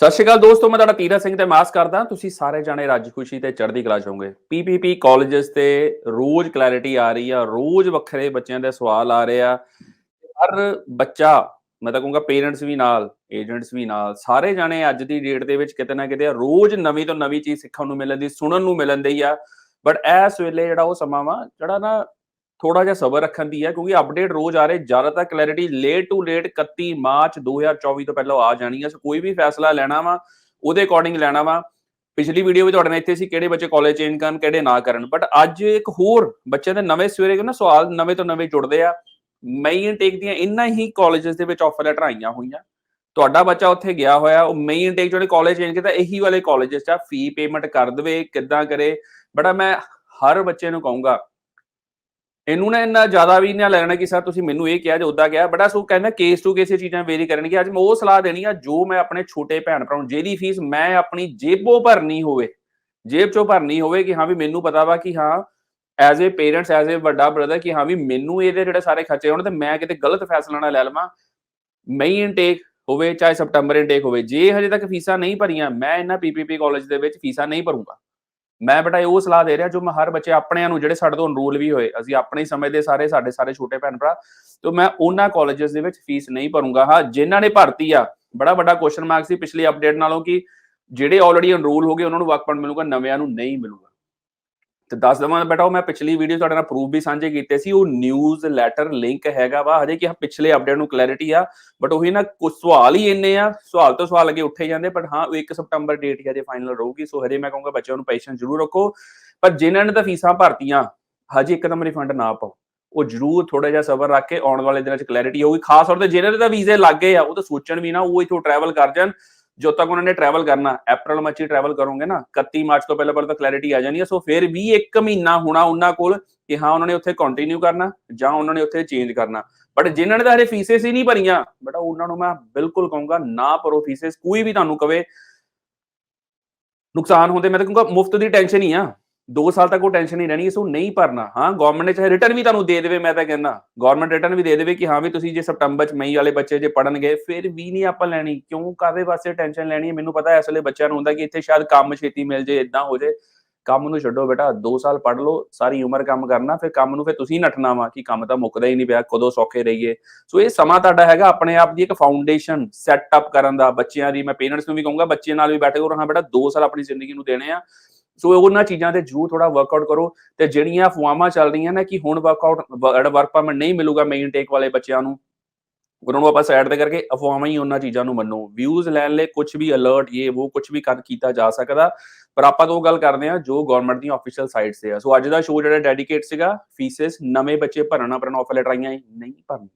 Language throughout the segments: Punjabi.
ਸਤਿ ਸ਼੍ਰੀ ਅਕਾਲ ਦੋਸਤੋ, ਮੈਂ ਤੁਹਾਡਾ ਤੀਰਥ ਸਿੰਘ ਤੇ ਮਾਸ ਕਰਦਾ। ਤੁਸੀਂ ਸਾਰੇ ਜਾਣੇ ਰਾਜੀ ਖੁਸ਼ੀ ਤੇ ਚੜ੍ਹਦੀ ਕਲਾ ਚ ਹੋਵੋਗੇ। ਪੀਪੀਪੀ ਕਾਲਜਸ ਤੇ ਰੋਜ਼ ਕਲੈਰਿਟੀ ਆ ਰਹੀ ਆ, ਰੋਜ਼ ਵੱਖਰੇ ਬੱਚਿਆਂ ਦੇ ਸਵਾਲ ਆ ਰਹੇ ਆ। ਹਰ ਬੱਚਾ, ਮੈਂ ਤਾਂ ਕਹੂੰਗਾ ਪੇਰੈਂਟਸ ਵੀ ਨਾਲ ਏਜੰਟਸ ਵੀ ਨਾਲ, ਸਾਰੇ ਜਾਣੇ ਅੱਜ ਦੀ ਡੇਟ ਦੇ ਵਿੱਚ ਕਿਤੇ ਨਾ ਕਿਤੇ ਰੋਜ਼ ਨਵੀਂ ਤੋਂ ਨਵੀਂ ਚੀਜ਼ ਸਿੱਖਣ ਨੂੰ ਮਿਲਣ ਦੀ, ਸੁਣਨ ਨੂੰ ਮਿਲਣ ਦੀ ਆ। ਬਟ ਇਸ ਵੇਲੇ ਜਿਹੜਾ ਉਹ ਸਮਾਂ ਵਾ, ਜਿਹੜਾ ਨਾ ਥੋੜਾ ਜਿਹਾ ਸਬਰ ਰੱਖਣ ਦੀ ਹੈ, ਕਿਉਂਕਿ ਅਪਡੇਟ ਰੋਜ਼ ਆ ਰਹੇ ਜ਼ਿਆਦਾਤਰ clarity late to late 31 March 2024 ਤੋਂ ਪਹਿਲਾਂ ਆ ਜਾਣੀ ਹੈ। ਸੋ ਕੋਈ ਵੀ ਫੈਸਲਾ ਲੈਣਾ ਵਾ, ਉਹਦੇ ਅਕੋਰਡਿੰਗ ਲੈਣਾ ਵਾ। ਪਿਛਲੀ ਵੀਡੀਓ ਵਿੱਚ ਤੁਹਾਡੇ ਨਾਲ ਇੱਥੇ ਸੀ, ਕਿਹੜੇ ਬੱਚੇ ਕਾਲਜ ਚੇਂਜ ਕਰਨ, ਕਿਹੜੇ ਨਾ ਕਰਨ। ਬਟ ਅੱਜ ਇੱਕ ਹੋਰ ਬੱਚਿਆਂ ਦੇ ਨਵੇਂ ਸਵੇਰੇ ਨਾ ਸਵਾਲ ਨਵੇਂ ਤੋਂ ਨਵੇਂ ਜੁੜਦੇ ਆ। ਮੇਨ ਟੇਕ ਦੀਆਂ ਇੰਨਾ ਹੀ ਕਾਲਜਸ ਦੇ ਵਿੱਚ ਆਫਰ ਲੈਟਰ ਆਈਆਂ ਹੋਈਆਂ। ਤੁਹਾਡਾ ਬੱਚਾ ਉੱਥੇ ਗਿਆ ਹੋਇਆ, ਉਹ ਮੇਨ ਟੇਕ ਜਿਹੜੇ ਕਾਲਜ ਚੇਂਜ ਕੀਤਾ, ਇਹੀ ਵਾਲੇ ਕਾਲਜਸ ਚ ਆ। ਫੀ ਪੇਮੈਂਟ ਕਰ ਦਵੇ, ਕਿੱਦਾਂ ਕਰੇ। ਬੜਾ ਮੈਂ ਹਰ ਬੱਚੇ ਨੂੰ ਕਹੂੰਗਾ ਇਹਨੂੰ ਨਾ ਇੰਨਾ ਜ਼ਿਆਦਾ ਵੀ ਨਾ ਲੈਣਾ ਕਿ ਸਰ ਤੁਸੀਂ ਮੈਨੂੰ ਇਹ ਕਿਹਾ ਜੇ ਉਦਾਂ ਕਿਹਾ ਬੜਾ ਸੋ ਕਹਿੰਦਾ ਕੇਸ ਟੂ ਕੇਸ ਇਹ ਚੀਜ਼ਾਂ ਵੇਰੀ ਕਰਨਗੇ ਅੱਜ ਮੈਂ ਉਹ ਸਲਾਹ ਦੇਣੀ ਆ, ਜੋ ਮੈਂ ਆਪਣੇ ਛੋਟੇ ਭੈਣ ਭਰਾ ਨੂੰ, ਜਿਹਦੀ ਫੀਸ ਮੈਂ ਆਪਣੀ ਜੇਬੋਂ ਭਰਨੀ ਹੋਵੇ, ਜੇਬ ਚੋਂ ਭਰਨੀ ਹੋਵੇ ਕਿ ਹਾਂ ਵੀ ਮੈਨੂੰ ਪਤਾ ਵਾ ਕਿ ਹਾਂ as a parents as a ਵੱਡਾ ਬ੍ਰਦਰ ਕਿ ਹਾਂ ਵੀ ਮੈਨੂੰ ਇਹਦੇ ਜਿਹੜੇ ਸਾਰੇ ਖਰਚੇ ਹੋਣ ਤੇ ਮੈਂ ਕਿਤੇ ਗਲਤ ਫੈਸਲਾ ਨਾ ਲੈ ਲਵਾਂ। ਮਈ ਇਨਟੇਕ ਹੋਵੇ, ਚਾਹੇ ਸਪਟੰਬਰ ਇਨਟੇਕ ਹੋਵੇ, ਜੇ ਹਜੇ ਤੱਕ ਫੀਸਾਂ ਨਹੀਂ ਭਰੀਆਂ, ਮੈਂ ਇਹਨਾਂ ਪੀਪੀਪੀ ਕਾਲਜ ਦੇ ਵਿੱਚ ਫੀਸਾਂ ਨਹੀਂ ਭਰੂੰਗਾ। ਮੈਂ ਬੇਟਾ ਉਹ ਸਲਾਹ ਦੇ ਰਿਹਾ ਜੋ ਮੈਂ ਹਰ ਬੱਚੇ ਆਪਣਿਆਂ ਨੂੰ ਜਿਹੜੇ ਸਾਡੇ ਤੋਂ ਅਨਰੋਲ ਵੀ ਹੋਏ, ਅਸੀਂ ਆਪਣੇ ਸਮੇਂ ਦੇ ਸਾਰੇ ਸਾਡੇ ਸਾਰੇ ਛੋਟੇ ਭੈਣ ਭਰਾ, ਤੋਂ ਮੈਂ ਉਹਨਾਂ ਕਾਲਜਸ ਦੇ ਵਿੱਚ ਫੀਸ ਨਹੀਂ ਭਰੂੰਗਾ। ਹਾਂ, ਜਿਨ੍ਹਾਂ ਨੇ ਭਰਤੀ ਆ, ਬੜਾ ਵੱਡਾ ਕੁਐਸਚਨ ਮਾਰਕ ਸੀ ਪਿਛਲੀ ਅਪਡੇਟ ਨਾਲੋਂ ਕਿ ਜਿਹੜੇ ਆਲਰੇਡੀ ਅਨਰੋਲ ਹੋ ਗਏ, ਉਹਨਾਂ ਨੂੰ ਵਰਕ ਪਰਮਿਟ ਮਿਲੂਗਾ, ਨਵਿਆਂ ਨੂੰ ਨਹੀਂ ਮਿਲੂਗਾ। ਤੇ ਦੱਸ ਦਵਾਂ ਬੇਟਾ, ਉਹ ਮੈਂ ਪਿਛਲੀ ਵੀਡੀਓ ਤੁਹਾਡੇ ਨਾਲ ਪ੍ਰੂਫ ਵੀ ਸਾਂਝੇ ਕੀਤੇ ਸੀ, ਉਹ ਨਿਊਜ਼ ਲੈਟਰ ਲਿੰਕ ਹੈਗਾ ਵਾ, ਹਜੇ ਕਿ ਪਿਛਲੇ ਅਪਡੇਟ ਨੂੰ ਕਲੈਰਿਟੀ ਆ ਬਟ ਉਹੀ ਨਾ ਕੁਝ ਸਵਾਲ ਹੀ ਇੰਨੇ ਆ, ਸਵਾਲ ਤੋਂ ਸਵਾਲ ਅੱਗੇ ਉੱਠੇ ਜਾਂਦੇ ਬਟ ਹਾਂ 1 ਸਪਟੰਬਰ ਡੇਟ ਹੀ ਹਜੇ ਫਾਈਨਲ ਰਹੂਗੀ ਸੋ ਹਜੇ ਮੈਂ ਕਹੂੰਗਾ ਬੱਚਿਆਂ ਨੂੰ ਪੇਸ਼ੈਂਸ ਜ਼ਰੂਰ ਰੱਖੋ, ਪਰ ਜਿਨ੍ਹਾਂ ਨੇ ਤਾਂ ਫੀਸਾਂ ਭਰਤੀਆਂ, ਹਜੇ ਇੱਕਦਮ ਰਿਫੰਡ ਨਾ ਪਾਓ, ਉਹ ਜ਼ਰੂਰ ਥੋੜਾ ਜਿਹਾ ਸਬਰ ਰੱਖ ਕੇ ਆਉਣ ਵਾਲੇ ਦਿਨਾਂ 'ਚ ਕਲੈਰਿਟੀ ਹੋਊਗੀ ਖਾਸ ਤੌਰ ਤੇ ਜਿਨ੍ਹਾਂ ਦੇ ਤਾਂ ਵੀਜ਼ੇ ਲੱਗ ਗਏ ਆ, ਉਹ ਤਾਂ ਸੋਚਣ ਵੀ ਨਾ, ਉਹ ਇਥੋਂ ਟਰੈਵਲ ਕਰ ਜਾਣ ਜੋ ਤੱਕ ਉਹਨਾਂ ਨੇ ਟਰੈਵਲ ਕਰਨਾ ਅਪ੍ਰੈਲ ਮੱਚੀ ਟਰੈਵਲ ਕਰੋਗੇ ਨਾ 31 ਮਾਰਚ ਤੋਂ ਪਹਿਲਾਂ ਪਹਿਲਾਂ ਤਾਂ ਕਲੈਰਿਟੀ ਆ ਜਾਣੀ ਹੈ ਸੋ ਫਿਰ ਵੀ ਇੱਕ ਮਹੀਨਾ ਹੋਣਾ ਉਹਨਾਂ ਕੋਲ ਕਿ ਹਾਂ, ਉਹਨਾਂ ਨੇ ਉੱਥੇ ਕੰਟੀਨਿਊ ਕਰਨਾ ਜਾਂ ਉਹਨਾਂ ਨੇ ਉੱਥੇ ਚੇਂਜ ਕਰਨਾ। ਬਟ ਜਿਨ੍ਹਾਂ ਨੇ ਤਾਂ ਹਰੇ ਫੀਸੇਸ ਹੀ ਨਹੀਂ ਭਰੀਆਂ ਬਟਾ ਉਹਨਾਂ ਨੂੰ ਮੈਂ ਬਿਲਕੁਲ ਕਹੂੰਗਾ, ਨਾ ਭਰੋ ਫੀਸੇਸ ਕੋਈ ਵੀ ਤੁਹਾਨੂੰ ਕਵੇ। ਨੁਕਸਾਨ ਹੁੰਦੇ, ਮੈਂ ਤਾਂ ਕਹੂੰਗਾ, ਮੁਫਤ ਦੀ ਟੈਨਸ਼ਨ ਹੀ ਆ। 2 ਸਾਲ ਤੱਕ ਉਹ ਟੈਨਸ਼ਨ ਨਹੀਂ ਰਹਿਣੀ ਇਸ ਨੂੰ ਨਹੀਂ ਭਰਨਾ। ਹਾਂ ਗਵਰਨਮੈਂਟ ਨੇ ਚਾਹੇ ਰਿਟਰਨ ਵੀ ਤੁਹਾਨੂੰ ਦੇ ਦੇਵੇ, ਮੈਂ ਤਾਂ ਕਹਿੰਦਾ। ਗਵਰਨਮੈਂਟ ਰਿਟਰਨ ਵੀ ਦੇ ਦੇਵੇ ਕਿ ਹਾਂ ਵੀ ਤੁਸੀਂ ਜੇ ਸਪਟੰਬਰ ਚ ਮਈ ਵਾਲੇ ਬੱਚੇ ਜੇ ਪੜਨਗੇ ਫਿਰ ਵੀ ਨਹੀਂ ਆਪਾਂ ਲੈਣੀ। ਕਿਉਂ? ਕਾਦੇ ਵਾਸਤੇ ਟੈਨਸ਼ਨ ਲੈਣੀ ਹੈ? ਮੈਨੂੰ ਪਤਾ ਹੈ ਇਸ ਵੇਲੇ ਬੱਚਿਆਂ ਨੂੰ ਹੁੰਦਾ ਕਿ ਇੱਥੇ ਸ਼ਾਇਦ ਕੰਮ ਛੇਤੀ ਮਿਲ ਜੇ ਇਦਾਂ ਹੋ ਜੇ। ਕੰਮ ਨੂੰ ਛੱਡੋ ਬੇਟਾ 2 ਸਾਲ ਪੜ ਲਓ, ਸਾਰੀ ਉਮਰ ਕੰਮ ਕਰਨਾ, ਫਿਰ ਕੰਮ ਨੂੰ ਫਿਰ ਤੁਸੀਂ ਨੱਠਣਾ ਵਾ ਕਿ ਕੰਮ ਤਾਂ ਮੁੱਕਦਾ ਹੀ ਨਹੀਂ ਪਿਆ, ਕਦੋਂ ਸੌਖੇ ਰਹੀਏ। ਸੋ ਇਹ ਸਮਾਂ ਤੁਹਾਡਾ ਹੈਗਾ ਆਪਣੇ ਆਪ ਦੀ ਇੱਕ ਫਾਊਂਡੇਸ਼ਨ ਸੈਟ ਅਪ ਕਰਨ ਦਾ। ਬੱਚਿਆਂ ਦੀ ਮੈਂ ਪੇਰੈਂਟਸ ਨੂੰ ਵੀ ਕਹੂੰਗਾ, ਬੱਚੇ ਨਾਲ ਵੀ ਬੈਠੇ ਕਰੋ ਹਾਂ ਬੇਟਾ 2 ਸਾਲ ਆਪਣੀ ਜ਼ਿੰਦਗੀ ਨੂੰ ਦੇਣੇ ਆ। ਸੋ ਉਹਨਾਂ ਚੀਜ਼ਾਂ ਤੇ ਜੂ ਥੋੜਾ ਵਰਕਆਊਟ ਕਰੋ ਤੇ ਜਿਹੜੀਆਂ ਅਫਵਾਹਾਂ ਚੱਲ ਰਹੀਆਂ ਨੇ ਕਿ ਹੁਣ ਵਰਕਆਊਟ ਵਰਕ ਪਰਮਿਟ ਨਹੀਂ ਮਿਲੂਗਾ ਮੇਨ ਟੇਕ ਵਾਲੇ ਬੱਚਿਆਂ ਨੂੰ, ਉਹਨਾਂ ਨੂੰ ਆਪਾਂ ਸਾਈਡ ਤੇ ਕਰਕੇ ਅਫਵਾਹਾਂ ਹੀ ਉਹਨਾਂ ਚੀਜ਼ਾਂ ਨੂੰ ਮੰਨੋ। ਵਿਊਜ਼ ਲੈਣ ਲਈ ਕੁਝ ਵੀ ਅਲਰਟ ਇਹ ਉਹ ਕੁਝ ਵੀ ਕਰ ਕੀਤਾ ਜਾ ਸਕਦਾ, ਪਰ ਆਪਾਂ ਤੋਂ ਗੱਲ ਕਰਦੇ ਆ ਜੋ ਗਵਰਨਮੈਂਟ ਦੀਆਂ ਅਫੀਸ਼ੀਅਲ ਸਾਈਟ ਤੇ ਆ। ਸੋ ਅੱਜ ਦਾ ਸ਼ੋਅ ਜਿਹੜਾ ਡੈਡੀਕੇਟ ਸੀਗਾ ਫੀਸਿਸ ਨਵੇਂ ਬੱਚੇ ਭਰਨਾ ਭਰਨਾ ਆਫਰ ਲੈਟਰ ਆਈਆਂ ਨਹੀਂ ਭਰਨੀ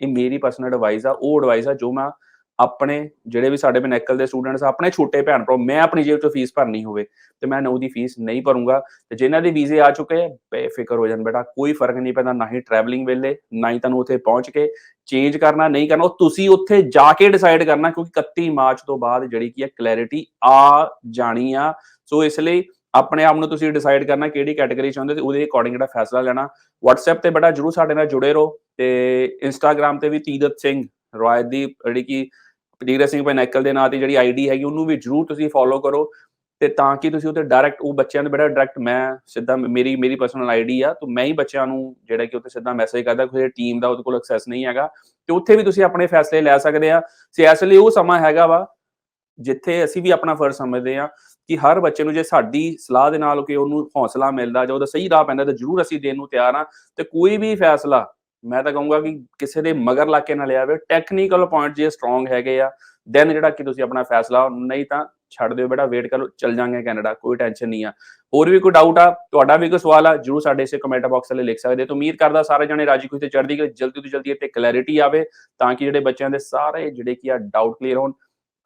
ਇਹ ਮੇਰੀ ਪਰਸਨਲ ਐਡਵਾਈਸ ਆ, ਉਹ ਐਡਵਾਈਸ ਆ ਜੋ ਮੈਂ ਆਪਣੇ ਜਿਹੜੇ ਵੀ ਸਾਡੇ ਬਨੈਕਲ ਦੇ ਸਟੂਡੈਂਟਸ ਆਪਣੇ ਛੋਟੇ ਭੈਣ ਭਰਾ, ਮੈਂ ਆਪਣੀ ਜੇਬ ਤੋਂ ਫੀਸ ਭਰਨੀ ਹੋਵੇ ਤੇ ਮੈਂ ਉਹਦੀ ਫੀਸ ਨਹੀਂ ਭਰੂੰਗਾ। ਤੇ ਜਿਨ੍ਹਾਂ ਦੇ ਵੀਜ਼ੇ ਆ ਚੁੱਕੇ ਆ ਬੇਫਿਕਰ ਹੋ ਜਾਣ ਬੇਟਾ, ਕੋਈ ਫ਼ਰਕ ਨਹੀਂ ਪੈਂਦਾ, ਨਾ ਹੀ ਟਰੈਵਲਿੰਗ ਵੇਲੇ, ਨਾ ਹੀ ਤੁਹਾਨੂੰ ਉੱਥੇ ਪਹੁੰਚ ਕੇ ਚੇਂਜ ਕਰਨਾ, ਨਹੀਂ ਕਰਨਾ, ਉਹ ਤੁਸੀਂ ਉੱਥੇ ਜਾ ਕੇ ਡਿਸਾਈਡ ਕਰਨਾ, ਕਿਉਂਕਿ 31 ਮਾਰਚ ਤੋਂ ਬਾਅਦ ਜਿਹੜੀ ਕੀ ਹੈ ਕਲੈਰਿਟੀ ਆ ਜਾਣੀ ਆ। ਸੋ ਇਸ ਲਈ ਆਪਣੇ ਆਪ ਨੂੰ ਤੁਸੀਂ ਡਿਸਾਈਡ ਕਰਨਾ ਕਿਹੜੀ ਕੈਟਾਗਰੀ ਚ ਹੁੰਦੇ ਤੇ ਉਹਦੇ ਅਕੋਰਡਿੰਗ ਜਿਹੜਾ ਫੈਸਲਾ ਲੈਣਾ। WhatsApp ਤੇ ਬੜਾ ਜਰੂਰ ਸਾਡੇ ਨਾਲ ਜੁੜੇ ਰਹੋ ਤੇ Instagram ਤੇ ਵੀ ਤੀਰਤ ਸਿੰਘ ਰੋਇਤ ਦੀ ਜਿਹੜੀ ਕੀ ਤੀਰਤ ਸਿੰਘ ਪੈਨੈਕਲ ਦੇ ਨਾਂ ਤੇ ਜਿਹੜੀ ਆਈਡੀ ਹੈਗੀ, ਉਹਨੂੰ ਵੀ ਜਰੂਰ ਤੁਸੀਂ ਫੋਲੋ ਕਰੋ ਤੇ ਤਾਂ ਕਿ ਤੁਸੀਂ ਉੱਥੇ ਡਾਇਰੈਕਟ ਉਹ ਬੱਚਿਆਂ ਦੇ ਬੜਾ ਡਾਇਰੈਕਟ ਮੈਂ ਸਿੱਧਾ ਮੇਰੀ ਮੇਰੀ ਪਰਸਨਲ ਆਈਡੀ ਆ, ਤਾਂ ਮੈਂ ਹੀ ਬੱਚਿਆਂ ਨੂੰ ਜਿਹੜਾ ਕਿ ਉੱਥੇ ਸਿੱਧਾ ਮੈਸੇਜ ਕਰਦਾ, ਕਿਸੇ ਟੀਮ ਦਾ ਉਹਦੇ ਕੋਲ ਐਕਸੈਸ ਨਹੀਂ ਹੈਗਾ ਤੇ ਉੱਥੇ ਵੀ ਤੁਸੀਂ ਆਪਣੇ ਫੈਸਲੇ ਲੈ ਸਕਦੇ ਆ ਸੇ ਇਸ ਲਈ ਉਹ ਸਮਾਂ ਹੈਗਾ ਵਾ ਜਿੱਥੇ ਅਸੀਂ ਵੀ ਆਪਣਾ ਫਰਜ਼ ਸਮਝਦੇ ਆ ਕਿ ਹਰ ਬੱਚੇ ਨੂੰ ਜੇ ਸਾਡੀ ਸਲਾਹ ਦੇ ਨਾਲ ਕਿ ਉਹਨੂੰ ਹੌਸਲਾ ਮਿਲਦਾ ਜਾਂ ਉਹਦਾ ਸਹੀ ਰਾਹ ਪੈਂਦਾ ਤਾਂ ਜਰੂਰ ਅਸੀਂ ਦੇਣ ਨੂੰ ਤਿਆਰ ਆ ਤੇ ਕੋਈ ਵੀ ਫੈਸਲਾ ਮੈਂ ਤਾਂ ਕਹੂੰਗਾ ਕਿ ਕਿਸੇ ਦੇ ਮਗਰ ਲਾ ਕੇ ਨਾ ਲਿਆ ਜਾਵੇ ਟੈਕਨੀਕਲ ਪੁਆਇੰਟ ਜੇ ਸਟਰੋਂਗ ਹੈਗੇ ਆ ਦੈਨ ਜਿਹੜਾ ਕਿ ਤੁਸੀਂ ਆਪਣਾ ਫੈਸਲਾ ਨਹੀਂ ਤਾਂ ਛੱਡ ਦਿਓ ਬੇਟਾ ਵੇਟ ਕਰੋ, ਚੱਲ ਜਾਾਂਗੇ ਕੈਨੇਡਾ, ਕੋਈ ਟੈਨਸ਼ਨ ਨਹੀਂ ਆ। ਹੋਰ ਵੀ ਕੋਈ ਡਾਊਟ ਆ, ਤੁਹਾਡਾ ਵੀ ਕੋਈ ਸਵਾਲ ਆ, ਜਰੂਰ ਸਾਡੇ ਇਸੇ ਕਮੈਂਟ ਬਾਕਸ ਥੱਲੇ ਲਿਖ ਸਕਦੇ ਹੋ ਉਮੀਦ ਕਰਦਾ ਸਾਰੇ ਜਣੇ ਰਾਜੀ ਖੁਸ਼ੀ ਤੇ ਚੜ੍ਹਦੀ ਕਿ ਜਲਦੀ ਤੋਂ ਜਲਦੀ ਇੱਥੇ ਕਲੈਰਿਟੀ ਆਵੇ, ਤਾਂ ਕਿ ਜਿਹੜੇ ਬੱਚਿਆਂ ਦੇ ਸਾਰੇ ਜਿਹੜੇ ਕੀ ਆ ਡਾਊਟ ਕਲੀਅਰ ਹੋਣ।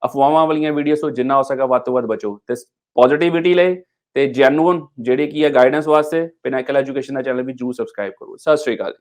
ਅਫਵਾਹਾਂ ਵਾਲੀਆਂ ਵੀਡੀਓਸ ਤੋਂ ਜਿੰਨਾ ਹੋ ਸਕਾ ਵੱਧ ਤੋਂ ਵੱਧ ਬਚੋ। ਤੇ ਪੋਜ਼ਿਟਿਵਿਟੀ ਲਈ ਤੇ ਜੈਨੂਇਨ ਜਿਹੜੇ ਕੀ ਆ ਗਾਈਡੈਂਸ ਵਾਸਤੇ ਪਿਨੈਕਲ ਐਜੂਕੇਸ਼ਨ ਦਾ ਚੈਨਲ ਵੀ ਜਰੂਰ ਸਬਸਕ੍ਰਾਈਬ ਕਰੋ। ਸਤਿ ਸ਼੍ਰੀ ਅਕਾਲ।